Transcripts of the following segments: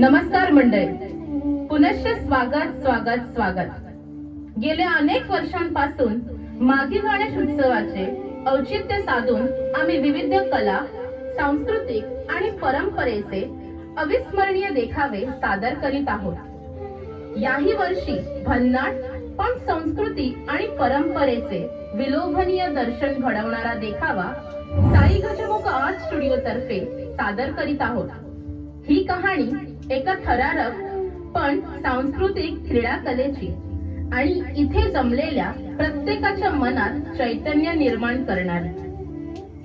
नमस्कार मंडळी. पुनश्च स्वागत स्वागत स्वागत. गेल्या अनेक वर्षांपासून मागी गणेश उत्सवाचे औचित्य साधून आम्ही विविध कला सांस्कृतिक आणि परंपरेचे अविस्मरणीय देखावे सादर करीत आहोत. याही वर्षी भन्नाट पण संस्कृती आणि परंपरेचे विलोभनीय दर्शन घडवणारा देखावा साई गजमुख आर्ट स्टुडिओ तर्फे सादर करीत आहोत. ही कहाणी एका थरारक पण सांस्कृतिक क्रीडा कलेची आणि इथे जमलेल्या प्रत्येकाच्या मनात चैतन्य निर्माण करणारी.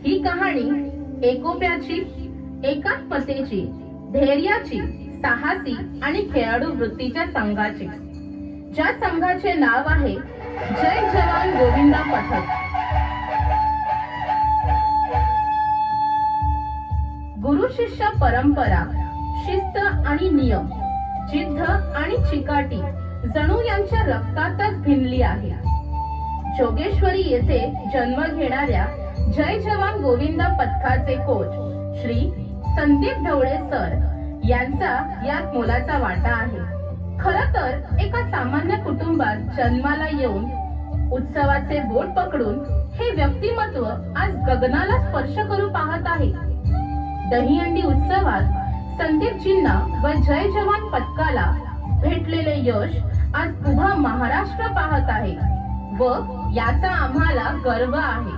ही कहाणी एकोप्याची एकात्मतेची धैर्याची साहसी आणि खेळाडू वृत्तीच्या संघाची. ज्या संघाचे नाव आहे जय जवान गोविंदा पथक. गुरु शिष्य परंपरा आणि नियम जिद्द आणि चिकाटी जणू यांच्या रक्तातच भिनली आहे. जोगेश्वरी येथे जन्म घेणाऱ्या जय जवान गोविंदा पथकाचे कोच श्री संदीप ढवळे सर यांचा यात मोलाचा वाटा आहे. खर तर एका सामान्य कुटुंबात जन्माला येऊन उत्सवाचे बोट पकडून हे व्यक्तिमत्व आज गगनाला स्पर्श करू पाहत आहे. दहीहंडी उत्सवात संदीपजींना व जय जवान पथकाला भेटलेले यश आज उभा महाराष्ट्र पाहत आहे व याचा आम्हाला गर्व आहे.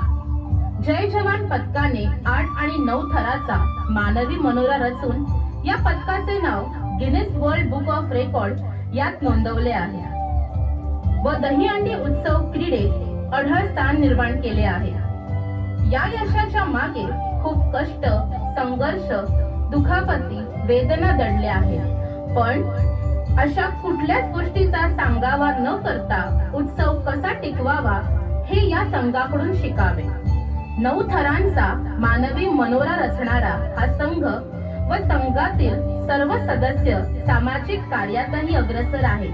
जय जवान पथकाने आठ आणि नऊ थराचा मानवी मनोरा रचून या पथकाचे नाव Guinness World Book of Record यात नोंदवले आहे. व दहीहंडी उत्सव क्रीडेत अढळ स्थान निर्माण केले आहे. या यशाच्या मागे खूप कष्ट संघर्ष दुखापती वेदना दडल्या आहेत. पण अशा कुठल्याच गोष्टीचा सांगावा न करता उत्सव कसा टिकवावा हे या संघाकडून शिकावे. नऊ थरांचा मानवी मनोरा रचणारा हा संघ व संघातील सर्व सदस्य सामाजिक कार्यातही अग्रसर आहे.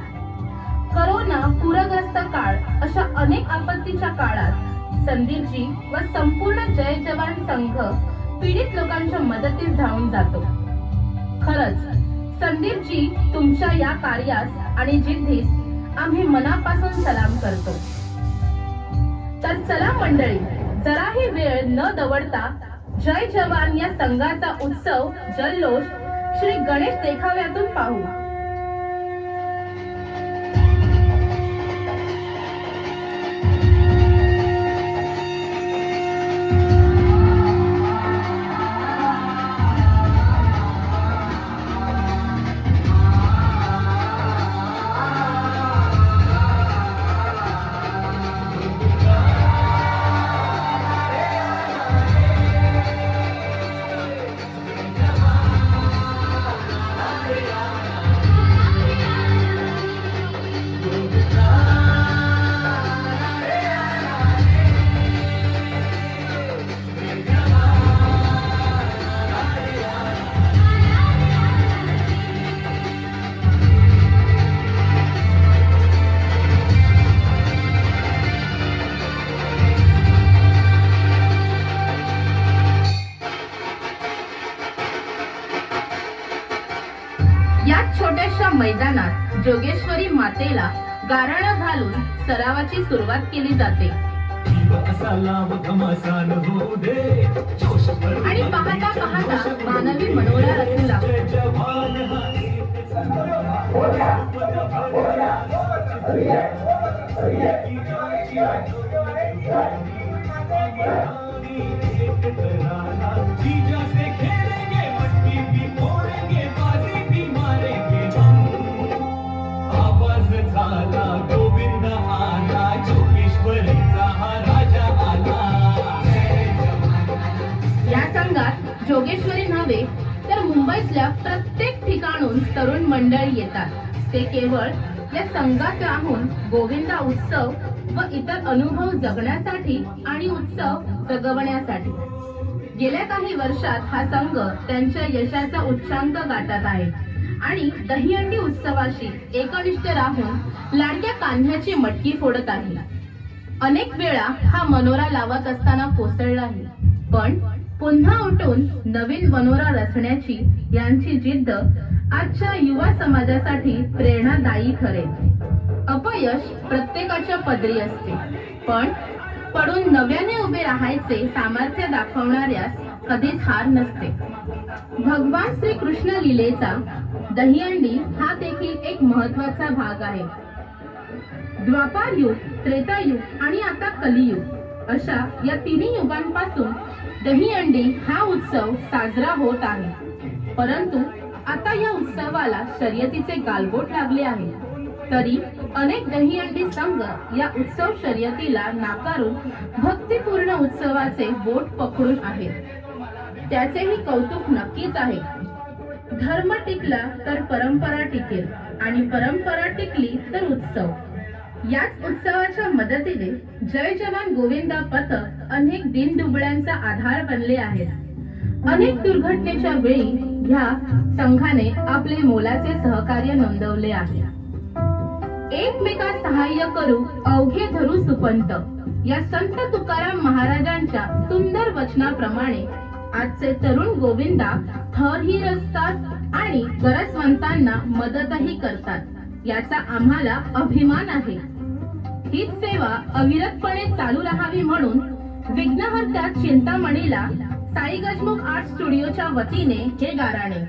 करोना पूरग्रस्त काळ अशा अनेक आपत्तीच्या काळात संदीपजी व संपूर्ण जय जवान संघ पीडित लोकांच्या मदतीस धावून जातो. खरंच संदीपजी तुमच्या या कार्यास आणि जिद्दीस आम्ही मनापासून सलाम करतो. तर चला मंडळी जराही वेळ न दवडता जय जवान या संघाचा उत्सव जल्लोष श्री गणेश देखाव्यातून पाहू. याच जोगेश्वरी मातेला गारण घालून सरावाची सुरुवात केली जाते. आणि पाहता पाहता मानवी मनोरा रचू लागतो मुंबईतल्या प्रत्येक ठिकाणून तरुण मंडळी येतात. ते केवळ या संघात राहून गोविंदा उत्सव व इतर अनुभव जगण्यासाठी आणि उत्सव जगवण्यासाठी. गेल्या काही वर्षात हा संघ त्यांच्या यशाचा उच्चांक गाठत आहे आणि दहीहंडी उत्सवाशी एकनिष्ठ राहून लाडक्या कांद्याची मटकी फोडत आहे. अनेक वेळा हा मनोरा लावत असताना कोसळलाही पण पुन्हा उठून नवीन मनोरा रचण्याची यांची जिद्द आजच्या युवा समाजासाठी प्रेरणादायी ठरेल. अपयश प्रत्येकाच्या पदरी असते. पण पडून नव्याने उभे राहायचे सामर्थ्य दाखवणाऱ्यास कधीच हार नसते. भगवान श्री कृष्ण लीलेचा दहीहंडी हा देखील एक महत्त्वाचा भाग आहे. द्वापार युग त्रेतायुग आणि आता कलियुग अशा या तिन्ही युगांपासून दहीहंडी हा उत्सव साजरा होत आहे. परंतु आता या उत्सवाला शर्यतीचे गालबोट लागले आहे. तरी अनेक दहीहंडी संघ या उत्सव शर्यतीला नाकारून भक्तिपूर्ण उत्सवाचे बोट पकडून आहेत. त्याचेही कौतुक नक्कीच आहे. धर्म टिकला तर परंपरा टिकेल आणि परंपरा टिकली तर उत्सव. याच उत्सवाच्या मदतीने जय जवान गोविंदा पथक अनेक दिनदुबळ्यांचा आधार बनले आहेत. अनेक दुर्घटनेच्या वेळी ह्या संघाने आपले मोलाचे सहकार्य नोंदवले आहे. एकमेका सहाय्य करू अवघे धरू सुपंत. या संत तुकाराम महाराजांच्या सुंदर वचनाप्रमाणे आजचे तरुण गोविंदा थरही रचतात आणि गरजवंतांना मदतही करतात. याचा आम्हाला अभिमान आहे. हीच सेवा अविरतपणे चालू राहावी म्हणून विघ्नहर्त्या चिंतामणीला साई गजमुख आर्ट स्टुडिओच्या वतीने हे गाराणे.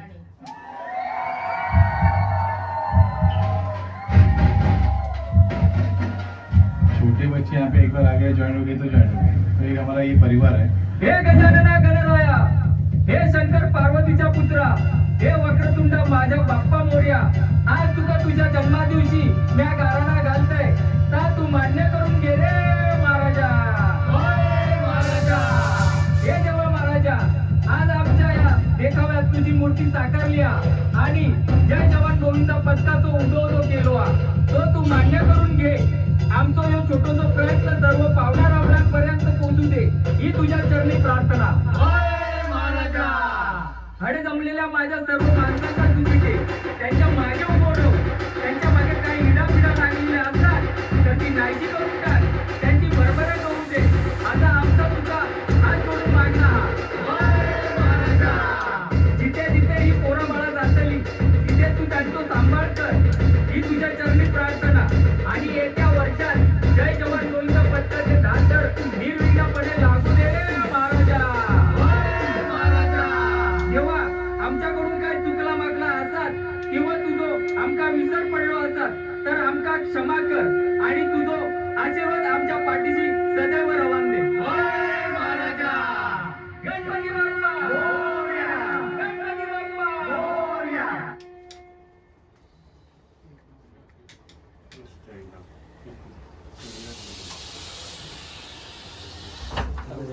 छोटे बच्चे यहाँ पे एक बार आ गए ज्वाइन हो गए तो ज्वाइन हो गए तो एक हमारा ये परिवार है। हे गजानना गणराया हे शंकर पार्वतीचा पुत्रा हे वक्रतुंड माझ्या बाप्पा मोर्या आज तुका तुझ्या जन्मा दिवशी यो छोटोसो प्रयत्न सर्व पावणा रावणांपर्यंत पोहोचू दे. ही तुझ्या चरणी प्रार्थना. हडे जमलेल्या माझ्या सर्व माणसांना दे. त्यांच्या मागे उभं. त्यांच्या मागे काही इडापिडा लागलेल्या असतात. तर ती नाहीशी करून ನೀರು